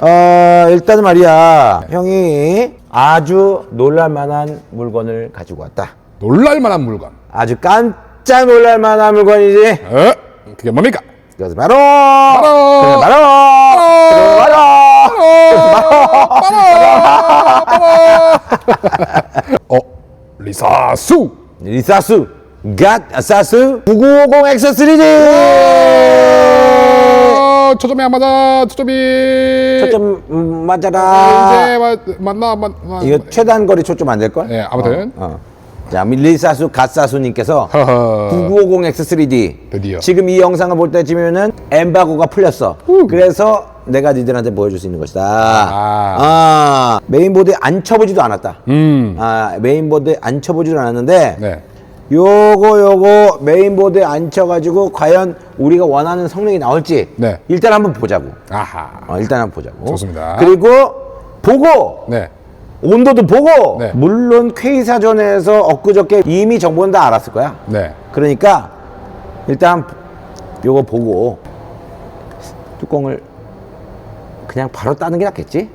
어, 일단 말이야. 형이 아주 놀랄만한 물건을 가지고 왔다. 놀랄만한 물건. 아주 깜짝 놀랄만한 물건이지. 어? 그게 뭡니까? 그래서 바로 바로 바로 바로 어? 리사수. 리사수 갓 사수 9950 X3D 어, 초점이 안 맞아. 초점이. 초점 음, 맞아라 이제 맞, 맞나? 맞, 맞, 이거 최단 거리 초점 안 될걸? 네, 아무튼. 어. 자 리사수 갓사수님께서 허허. 9950 X3D 드디어. 지금 이 영상을 볼 때쯤이면은 엠바고가 풀렸어 그래서 내가 니들한테 보여줄 수 있는 것이다 아, 메인보드에 안 쳐보지도 않았다 음. 아, 메인보드에 안 쳐보지도 않았는데 네. 요거 요거 메인보드에 안 쳐가지고 과연 우리가 원하는 성능이 나올지 네. 일단 한번 보자고 아하. 어, 일단 한번 보자고 좋습니다. 그리고 보고 네. 온도도 보고 네. 물론 K사전에서 엊그저께 이미 정보는 다 알았을 거야 네. 그러니까 일단 요거 보고 뚜껑을 그냥 바로 따는 게 낫겠지?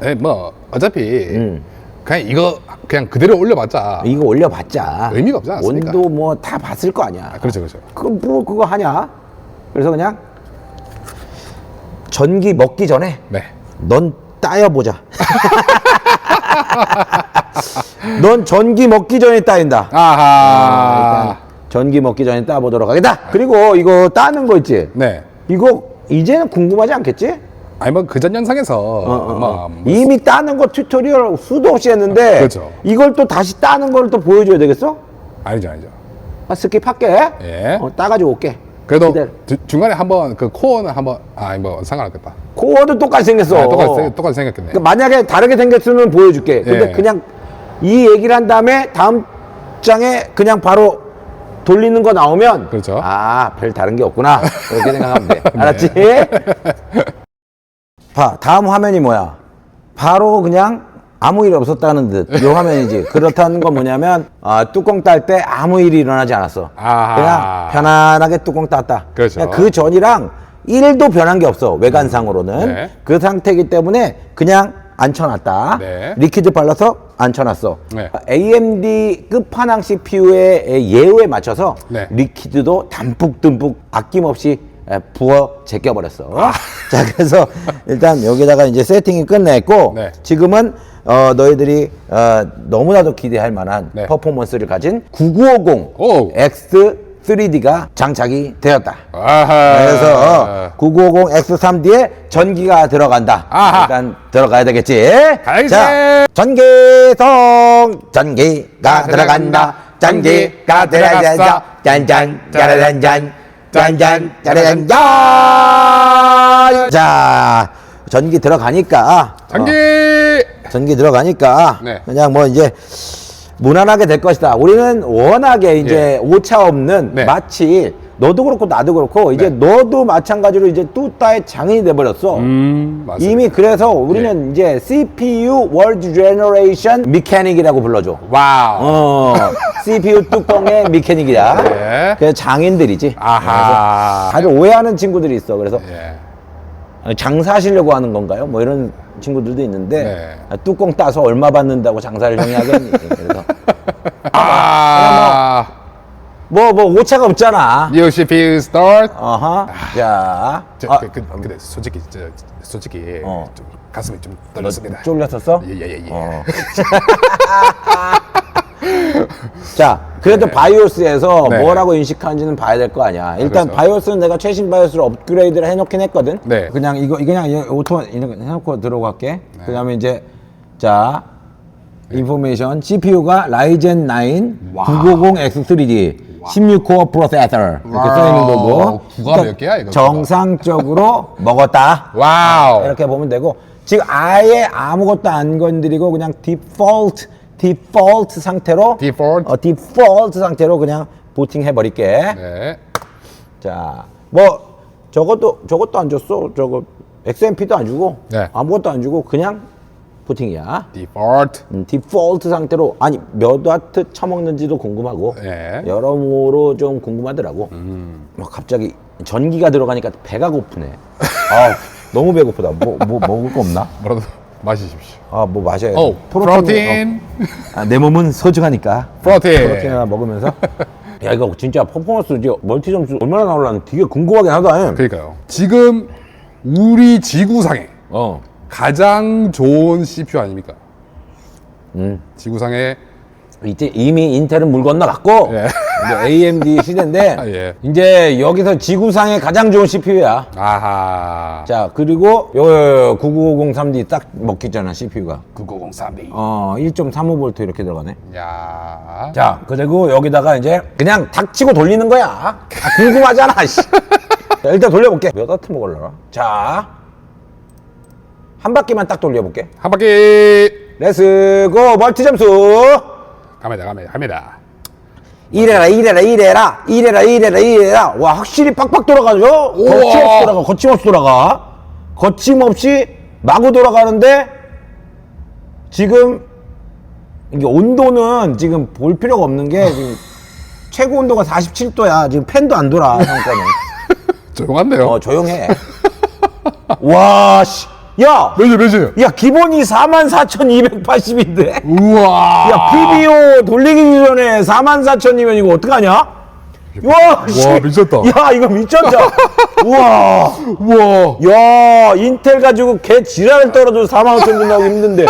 네, 뭐 어차피 음. 그냥 이거 그냥 그대로 올려봤자. 이거 올려봤자 의미가 없지 않습니까? 온도 뭐 다 봤을 거 아니야 아, 그렇죠, 그렇죠. 그거 뭐 그거 하냐? 그래서 그냥 전기 먹기 전에 네. 넌 따여 보자 넌 전기 먹기 전에 따인다 아하. 전기 먹기 전에 따보도록 하겠다 그리고 이거 따는 거 있지 네. 이거 이제는 궁금하지 않겠지? 아니 뭐 그전 영상에서 어, 어, 뭐, 어. 뭐 이미 따는 거 튜토리얼 수도 없이 했는데 그렇죠. 이걸 또 다시 따는 걸 또 보여줘야 되겠어? 아니죠, 아니죠. 아, 스킵할게 예. 어, 따가지고 올게 그래도 기다려. 주- 중간에 한번 그 코어는 한번 아니 뭐 상관없겠다. 코어도 똑같이 생겼어 아, 똑같이 생- 똑같이 생겼겠네. 그러니까 만약에 다르게 생겼으면 보여줄게 근데 예. 그냥 이 얘기를 한 다음에 다음 장에 그냥 바로 돌리는 거 나오면 그렇죠. 아 별 다른 게 없구나 이렇게 생각하면 돼 알았지? 봐 다음 화면이 뭐야 바로 그냥 아무 일 없었다는 듯 요 화면이지 그렇다는 건 뭐냐면 아, 뚜껑 딸 때 아무 일이 일어나지 않았어 아하. 그냥 편안하게 뚜껑 땄다 그렇죠. 그냥 그 전이랑 1도 변한 게 없어 외관상으로는 네. 그 상태이기 때문에 그냥 앉혀놨다 네. 리퀴드 발라서 앉혀놨어 네. AMD 끝판왕 CPU의 예우에 맞춰서 네. 리퀴드도 담뿍듬뿍 아낌없이 에, 부어 제껴버렸어. 아. 자, 그래서 일단 여기다가 이제 세팅이 끝냈고 네. 지금은 어, 너희들이 어, 너무나도 기대할 만한 네. 퍼포먼스를 가진 9950 오. X 3D가 장착이 되었다. 아하. 그래서 9950 X3D에 전기가 들어간다. 아하. 일단 들어가야 되겠지. 자, 전기성 전기가 들어간다. 전기가. 들어간다. 짠짠 짜라잔짠 짠짠 짜라잔 짠. 자, 전기 들어가니까 전기. 어, 전기 들어가니까 네. 그냥 뭐 이제 무난하게 될 것이다. 우리는 워낙에 이제 오차 없는 네. 마치 너도 그렇고 나도 그렇고 이제 너도 마찬가지로 이제 뚜따의 장인이 돼 버렸어. 음, 맞습니다. 이미 그래서 우리는 이제 CPU World Generation Mechanic이라고 불러줘. 와우. 어, CPU 뚜껑의 메케닉이야. 네. 그래서 장인들이지. 아하. 다들 오해하는 친구들이 있어. 그래서 예. 장사하시려고 하는 건가요? 뭐 이런 친구들도 있는데 네. 아, 뚜껑 따서 얼마 받는다고 장사를 형이 하겠니? 그래서 아. 뭐 뭐 오차가 없잖아. CPU start. 어허. 자, 저, 아, 그, 그, 근데 솔직히 저, 솔직히 어. 좀 가슴이 좀너 떨렸습니다. 쫄렸었어? 예예예 예, 예. 어. 자, 그래도 바이오스에서 네. 뭐라고 인식하는지는 봐야 될 거 아니야. 일단 그렇죠. 바이오스는 내가 최신 바이오스를 업그레이드를 해놓긴 했거든. 네. 그냥 이거 그냥 이 오토 이렇게 해놓고 들어갈게. 그다음에 이제 자 인포메이션 CPU가 라이젠 9 990X3D 16코어 프로세서 이렇게 써 있는 거고. 구가 몇 개야, 이거? 정상적으로 먹었다. 와우. 이렇게 보면 되고 지금 아예 아무것도 안 건드리고 그냥 디폴트 디폴트 상태로 Default? 어, 디폴트 상태로 그냥 부팅 해버릴게. 네. 자, 뭐 저것도 저것도 안 줬어. 저거 XMP도 안 주고 네. 아무것도 안 주고 그냥 부팅이야. Default. 음, 디폴트 상태로 아니 몇 와트 쳐먹는지도 궁금하고 네. 여러모로 좀 궁금하더라고. 뭐 갑자기 전기가 들어가니까 배가 고프네. 아, 너무 배고프다. 뭐, 뭐 먹을 거 없나? 뭐라도 마시십시오. 아, 뭐 마셔야 돼. 오, 프로틴. 어. 아, 내 몸은 소중하니까. 프로틴. 프로틴 하나 먹으면서. 야, 이거 진짜 퍼포먼스 이제 멀티 점수 얼마나 나올라는 되게 궁금하긴 하다. 그러니까요. 지금 우리 지구상에 어. 가장 좋은 CPU 아닙니까? 음. 지구상에 이제 이미 인텔은 물 건너갔고 예. 이제 AMD 시대인데 아, 예. 이제 여기서 지구상에 가장 좋은 CPU야. 아하 자 그리고 요 9953D 딱 먹히잖아 CPU가. 9903B. 어 1.35V 이렇게 들어가네. 야. 자 그리고 여기다가 이제 그냥 닥치고 돌리는 거야. 아, 궁금하잖아. 씨. 자, 일단 돌려볼게. 몇 와트 먹을라나? 자. 한 바퀴만 딱 돌려볼게. 한 바퀴. 렛츠고 멀티 점수. 갑니다 갑니다 갑니다. 이래라 이래라 이래라. 이래라 이래라 이래라. 와 확실히 빡빡 돌아가죠? 우와. 거침없이 돌아가 거침없이 돌아가. 거침없이 마구 돌아가는데 지금 이게 온도는 지금 볼 필요가 없는 게 지금 최고 온도가 47도야. 지금 팬도 안 돌아 형 거는. 조용한데요. 어 조용해. 와 씨 야! 몇이 몇이에요? 야 기본이 44,280인데 우와. 야, PBO 돌리기 전에 44,000이면 이거 어떡하냐? 와, 씨. 미쳤다. 야, 이거 미쳤다. 우와. 우와. 야, 인텔 가지고 개 지랄을 떨어져 45,000 준다고 힘든데.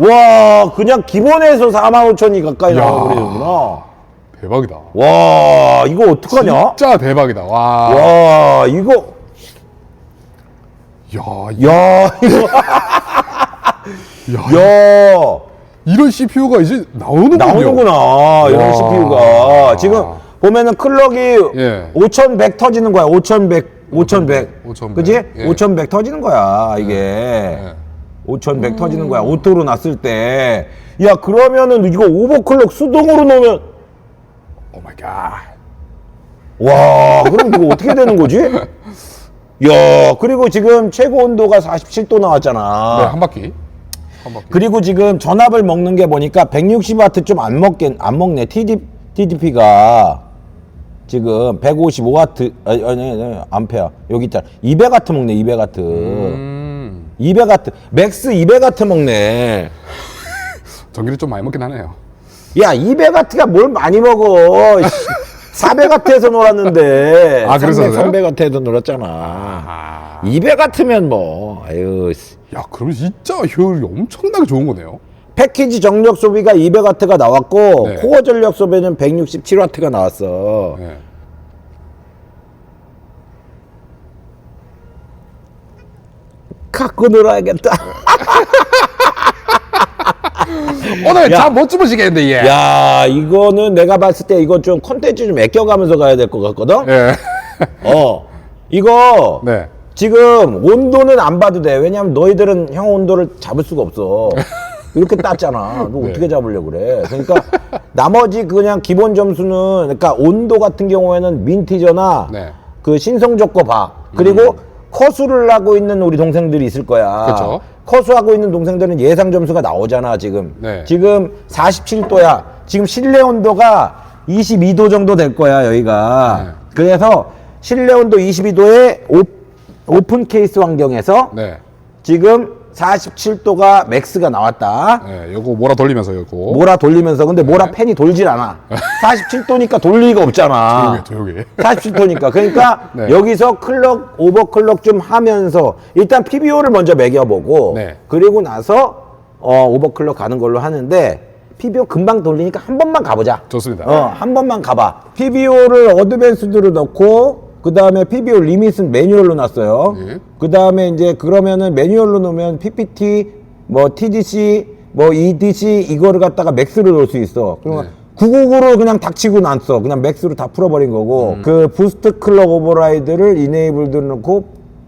와, 그냥 기본에서 45,000이 가까이 야. 나와버리는구나. 대박이다. 와, 이거 어떡하냐? 진짜 대박이다. 와. 와, 이거. 야, 야, 이거. 야. 야. 이런 CPU가 이제 나오는군요. 나오는구나 이런 와. CPU가 지금 보면은 클럭이 예. 5100 터지는 거야 5100 5100 5100. 그지 예. 5100 터지는 거야 이게 예. 5100 터지는 거야 오토로 놨을 때 야 그러면은 이거 오버클럭 수동으로 넣으면 오 마이 갓. 와 그럼 이거 어떻게 되는 거지 야 그리고 지금 최고 온도가 47도 나왔잖아 네, 한 바퀴. 한 바퀴. 그리고 지금 전압을 먹는 게 보니까 160와트 좀 안 먹겠 안 먹네. TD, TDP가 지금 155와트 아니 아니, 아니 암페어 여기 있잖아. 200와트 먹네. 200와트. 음. 200와트. 맥스 200와트 먹네. 전기를 좀 많이 먹긴 하네요. 야, 200와트가 뭘 많이 먹어. 400와트에서 놀았는데. 아, 그래서 300, 그래요? 300와트에서 놀았잖아. 아. 200와트면 뭐 아유. 씨. 야, 그럼 진짜 효율이 엄청나게 좋은 거네요. 패키지 정력 소비가 200와트가 나왔고 네. 코어 전력 소비는 167와트가 나왔어. 네. 갖고 놀아야겠다. 오늘 야. 잠못 주무시겠는데, 예. 야, 이거는 내가 봤을 때 이거 좀 콘텐츠 좀 아껴가면서 가야 될 것 같거든. 예. 어, 이거 네. 지금 온도는 안 봐도 돼. 왜냐면 너희들은 형 온도를 잡을 수가 없어. 이렇게 땄잖아. 너 네. 어떻게 잡으려고 그래? 그러니까 나머지 그냥 기본 점수는 그러니까 온도 같은 경우에는 민티저나 네. 그 신성적 거 봐. 그리고 커수를 하고 있는 우리 동생들이 있을 거야. 그쵸. 커수하고 있는 동생들은 예상 점수가 나오잖아, 지금. 네. 지금 47도야. 지금 실내 온도가 22도 정도 될 거야, 여기가. 네. 그래서 실내 온도 22도에 오, 픈 케이스 환경에서 네. 지금 47도가 맥스가 나왔다. 네, 요거 몰아 돌리면서 요거. 모라 돌리면서 근데 모라 네. 팬이 돌질 않아. 47도니까 돌 리가 없잖아. 조용히, 조용히. 47도니까. 그러니까 네. 여기서 클럭, 오버클럭 좀 하면서 일단 PBO를 먼저 매겨보고 네. 그리고 나서 어, 오버클럭 가는 걸로 하는데 PBO 금방 돌리니까 한 번만 가보자. 좋습니다. 어, 한 번만 가봐. PBO를 어드밴스드로 넣고 그 다음에 PBO 리밋은 매뉴얼로 놨어요. 네. 그 다음에 이제 그러면은 매뉴얼로 넣으면 PPT, 뭐 TDC, 뭐 EDC 이거를 갖다가 맥스로 넣을 수 있어. 그러면 네. 999로 그냥 닥치고 놨어. 그냥 맥스로 다 풀어버린 거고. 음. 그 부스트 클럭 오버라이드를 이네이블드 넣고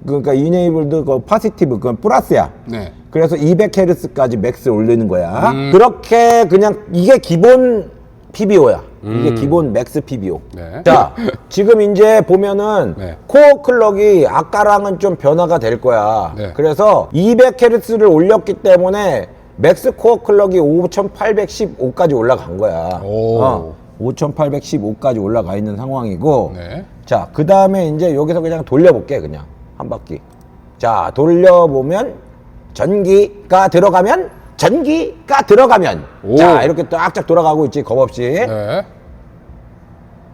그러니까 이네이블드 그 파시티브 그건 플러스야. 네. 그래서 200Hz까지 맥스 올리는 거야. 음. 그렇게 그냥 이게 기본 PBO야. 이게 기본 맥스 PBO. 음. 네. 자, 지금 이제 보면은 네. 코어 클럭이 아까랑은 좀 변화가 될 거야. 네. 그래서 200Hz를 올렸기 때문에 맥스 코어 클럭이 5815까지 올라간 거야. 오. 어, 5815까지 올라가 있는 상황이고. 네. 자, 그 다음에 이제 여기서 그냥 돌려볼게, 그냥. 한 바퀴. 자, 돌려보면 전기가 들어가면 전기가 들어가면 오. 자, 이렇게 쫙쫙 돌아가고 있지, 겁 없이. 네.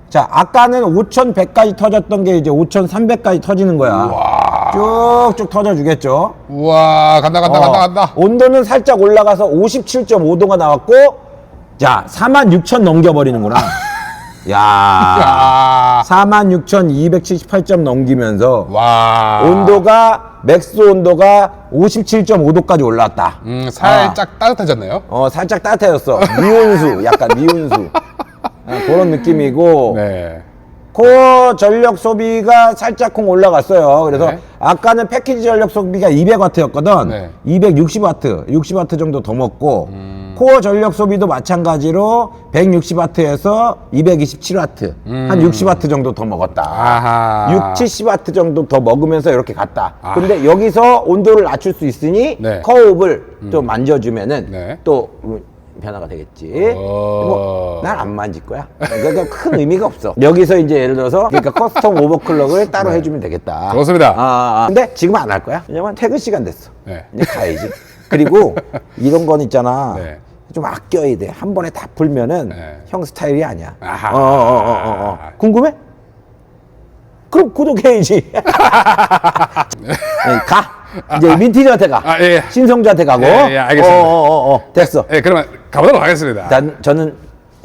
자, 아까는 5,100까지 터졌던 게 이제 5,300까지 터지는 거야. 와. 쭉쭉 터져주겠죠. 우와, 간다, 간다, 어, 간다, 간다. 온도는 살짝 올라가서 57.5도가 나왔고, 자, 46,000 넘겨버리는구나. 야, 야. 46,278점 넘기면서 와. 온도가 맥스 온도가 57.5도까지 올랐다. 음, 살짝 따뜻해졌네요. 어, 살짝 따뜻해졌어. 미온수, 약간 미온수. 아, 그런 느낌이고. 네. 코어 전력 소비가 살짝쿵 올라갔어요. 그래서 네. 아까는 패키지 전력 소비가 200와트였거든. 네. 260와트, 60와트 정도 더 먹고 음. 코어 전력 소비도 마찬가지로 160와트에서 227와트, 한 60와트 정도 더 먹었다. 음. 아하. 6, 70와트 정도 더 먹으면서 이렇게 갔다. 아. 근데 여기서 온도를 낮출 수 있으니 네. 커브를 좀 만져주면은 네. 또 음, 변화가 되겠지. 어. 난안 만질 거야. 그러니까 큰 의미가 없어. 여기서 이제 예를 들어서 그러니까 커스텀 오버클럭을 따로 해주면 되겠다. 네. 좋습니다. 아, 아. 근데 지금 안 할 거야. 왜냐면 퇴근 시간 됐어. 네. 이제 가야지. 그리고 이런 건 있잖아. 네. 좀 아껴야 돼. 한 번에 다 풀면은 네. 형 스타일이 아니야. 아하. 어, 어, 어, 어, 어. 궁금해? 그럼 구독해야지. 네, 가. 이제 민티즈한테 가. 아, 예. 신성주한테 가고. 예, 예, 알겠습니다. 어, 어, 어, 어. 됐어. 예, 그러면 가보도록 하겠습니다. 일단 저는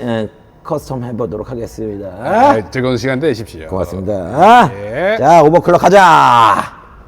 에, 커스텀 해보도록 하겠습니다. 아, 즐거운 시간 되십시오. 고맙습니다. 예. 자, 오버클럭 하자.